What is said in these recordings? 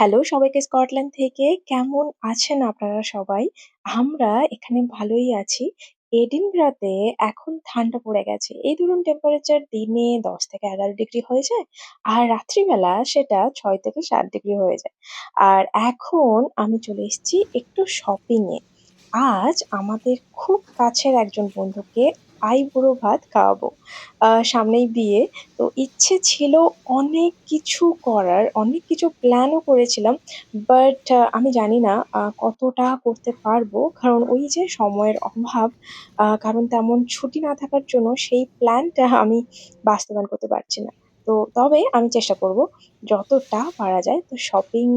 Hello সবাইকে Scotland থেকে। কেমন আছেন আপনারা সবাই? আমরা এখানে ভালোই আছি। এডিনবরাতে এখন ঠান্ডা পড়ে গেছে। এই ধরুন টেম্পারেচার দিনে ১০ থেকে ১১ ডিগ্রি হয়ে যায়। আর রাত্রিবেলা সেটা ৬ থেকে ৭ ডিগ্রি হয়ে যায়। আর এখন আমি চলে এসেছি একটু শপিং এ। আজ আমাদের খুব কাছের একজন বন্ধুকে আইবুড়ো ভাত খাওয়াবো। সামনেই বিয়ে। তো ইচ্ছে ছিল অনেক কিছু করার, অনেক কিছু প্ল্যানও করেছিলাম। বাট আমি জানি না কতটা করতে পারব। কারণ ওই যে সময়ের অভাব, কারণ তেমন ছুটি না থাকার জন্য সেই প্ল্যানটা আমি বাস্তবায়ন করতে পারছি না। তো তবে আমি চেষ্টা করব যতটা পারা যায়। তো শপিং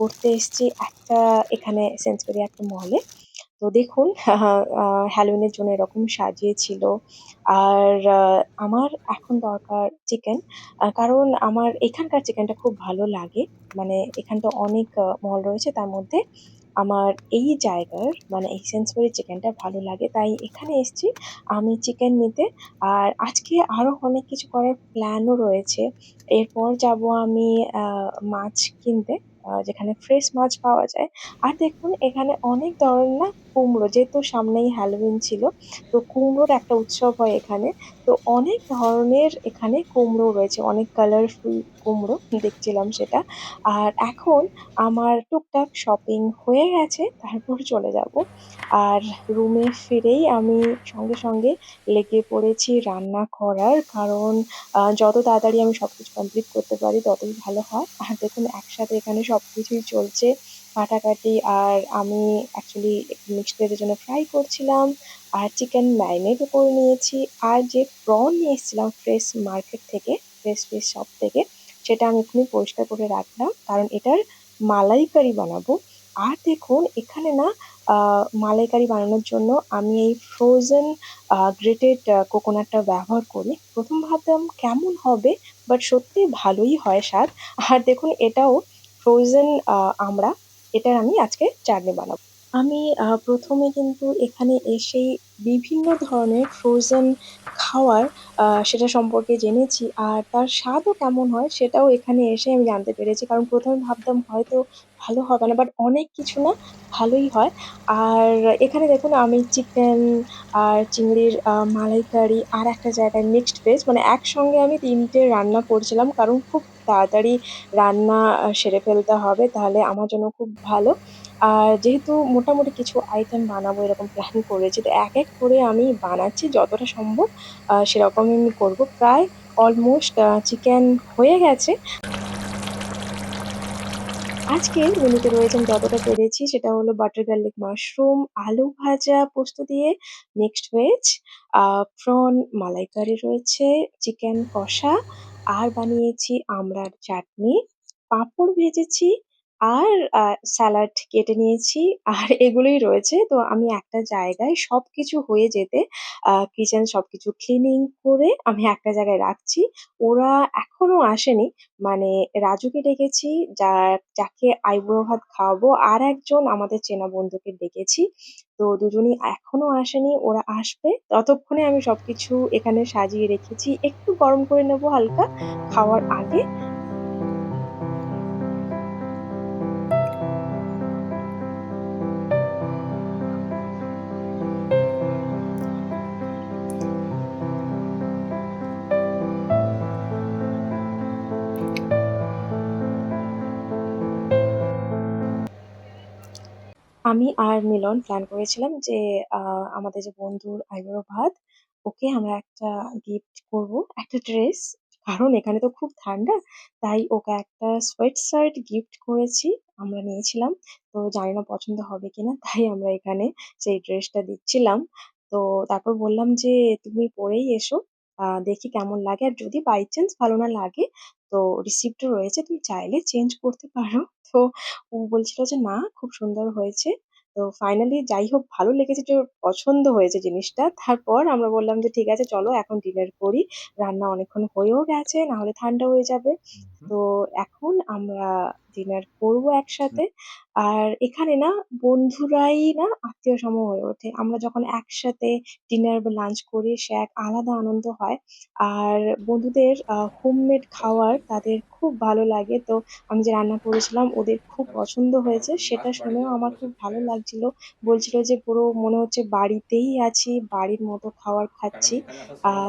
করতে এসেছি একটা এখানে সেন্সবারি একটা মলে। তো দেখুন এর জন্য এরকম সাজিয়েছিল। আর আমার এখন দরকার চিকেন। কারণ আমার এখানকার চিকেনটা খুব ভালো লাগে। মানে এখানটা অনেক মল রয়েছে, তার মধ্যে আমার এই জায়গার মানে এই চিকেনটা ভালো লাগে। তাই এখানে এসেছি, আমি চিকেন নিতে। আর আজকে আরও অনেক কিছু করার প্ল্যানও রয়েছে। এরপর যাব আমি মাছ কিনতে। যেখানে ফ্রেশ মাছ পাওয়া যায়। আর দেখুন এখানে অনেক ধরনের না কুমড়ো যেহেতু সামনেই হ্যালোউইন ছিল। তো কুমড়োর একটা উৎসব হয় এখানে। তো অনেক ধরনের এখানে কুমড়ো রয়েছে। অনেক কালারফুল কুমড়ো দেখছিলাম সেটা। আর এখন আমার টুকটাক শপিং হয়ে গেছে। তারপর চলে যাব। আর রুমে ফিরেই আমি সঙ্গে, সঙ্গে লেগে পড়েছি রান্না করার। কারণ যত তাড়াতাড়ি আমি সবকিছু কমপ্লিট করতে পারি ততই ভালো হয়। আর দেখুন একসাথে এখানে সবকিছুই চলছে। কাটাকাটি আর আমি অ্যাকচুয়ালি মিক্সড ভেজ এর জন্য ফ্রাই করছিলাম। আর চিকেন ম্যারিনেট করে নিয়েছি। আর যে প্রন নিয়ে এসেছিলাম ফ্রেশ মার্কেট থেকে, ফ্রেশ ফ্রেশ শপ থেকে সেটা আমি এক্ষুনি পরিষ্কার করে রাখলাম। কারণ এটার মালাইকারি বানাবো। আর দেখুন এখানে না মালাইকারি বানানোর জন্য আমি এই ফ্রোজেন গ্রেটেড কোকোনাটটা ব্যবহার করি। প্রথম ভাবতাম কেমন হবে? বাট সত্যি ভালোই হয় স্বাদ। আর দেখুন এটাও ফ্রোজেন আমরা আমড়া। এটার আমি আজকে চাটনি বানাবো। আমি প্রথমে কিন্তু এখানে এসেই বিভিন্ন ধরনের ফ্রোজেন খাওয়ার সেটা সম্পর্কে জেনেছি। আর তার স্বাদও কেমন হয় সেটাও এখানে এসে আমি জানতে পেরেছি। কারণ প্রথমে ভাবতাম হয়তো ভালো হবে না। বাট অনেক কিছু না, ভালোই হয়। আর এখানে দেখুন, আমি চিকেন আর চিংড়ির মালাইকারি, আর একটা জায়গায় মিক্সড ভেজ মানে একসঙ্গে আমি তিনটে রান্না করছিলাম। কারণ খুব তাড়াতাড়ি রান্না সেরে ফেলতে হবে। তাহলে আমার জন্য খুব ভালো। আর যেহেতু মোটামুটি কিছু আইটেম বানাবো এরকম প্ল্যান করেছি। তো এক, এক করে আমি বানাচ্ছি যতটা সম্ভব সেরকমই আমি করব। প্রায় অলমোস্ট চিকেন হয়ে গেছে। আজকে মেনুতে রয়েছে আমি যতটা পেরেছি সেটা হলো বাটার গার্লিক মাশরুম, আলু ভাজা পোস্ত দিয়ে, মিক্সড ভেজ, প্রন মালাইকারি রয়েছে, চিকেন কষা আর বানিয়েছি আমড়ার চাটনি, পাঁপড় ভেজেছি আর স্যালাড কেটে নিয়েছি। আর এগুলোই রয়েছে। তো আমি একটা জায়গায় সবকিছু হয়ে যেতে, আ কিচেন সবকিছু ক্লিনিং করে আমি একটা জায়গায় রাখছি। ওরা এখনও আসেনি। মানে রাজুকে ডেকেছি, যা, যাকে আইবুড়ো ভাত খাওয়াবো। আর একজন আমাদের চেনা বন্ধুকে ডেকেছি। তো দুজনই এখনও আসেনি। ওরা আসবে। ততক্ষণে আমি সবকিছু এখানে সাজিয়ে রেখেছি। একটু গরম করে নেব হালকা, খাওয়ার আগে। আমি আর মিলন প্ল্যান করেছিলাম যে আমাদের যে বন্ধুর আইবুড়ো ভাত, ওকে আমরা একটা গিফট করব, একটা ড্রেস। কারণ এখানে তো খুব ঠান্ডা। তাই ওকে একটা সোয়েট শার্ট গিফট করেছি। আমরা নিয়েছিলাম। তো জানি না পছন্দ হবে কিনা। তাই আমরা এখানে সেই ড্রেসটা দিচ্ছিলাম। তো তারপর বললাম যে, "তুমি পরেই এসো। দেখি কেমন লাগে। আর যদি বাই চান্স ভালো না লাগে তো রিসিপ্ট রয়েছে। তুমি চাইলে চেঞ্জ করতে পারো।" তো ও বলছিল যে, "না, খুব সুন্দর হয়েছে।" তো ফাইনালি যাই হোক ভালো লেগেছে যে পছন্দ হয়েছে জিনিসটা। তারপর আমরা বললাম যে, "ঠিক আছে চলো এখন ডিনার করি। রান্না অনেকক্ষণ হয়েও গেছে, না হলে ঠান্ডা হয়ে যাবে।" তো এখন আমরা ডিনার করব একসাথে। আর এখানে না বন্ধুরাই না আত্মীয়-সম হয়ে ওঠে। আমরা যখন একসাথে ডিনার বা লাঞ্চ করি সে এক আলাদা আনন্দ হয়। আর বন্ধুদের হোমমেড খাওয়ার তাদের খুব ভালো লাগে। তো আমি যে রান্না করেছিলাম ওদের খুব পছন্দ হয়েছে। সেটা শুনেও আমার খুব ভালো লাগছিল। বলছিল যে, "পুরো মনে হচ্ছে বাড়িতেই আছি, বাড়ির মতো খাবার খাচ্ছি।"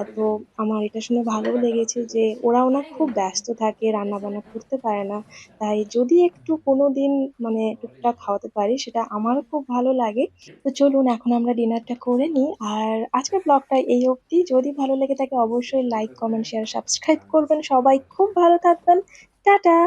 তো আমার এটা শুনে ভালোও লেগেছে যে ওরাও না খুব ব্যস্ত থাকে, রান্না-বান্না করতে পারে না। তাই যদি একটু কোনো দিন মানে টুকটাক খাওয়াতে পারি সেটা আমারও খুব ভালো লাগে। তো চলুন এখন আমরা ডিনারটা করে নিই। আর আজকের ব্লগটা এই অবধি। যদি ভালো লেগে থাকে অবশ্যই লাইক, কমেন্ট, শেয়ার, সাবস্ক্রাইব করবেন। সবাই খুব ভালো থাকবেন। টাটা।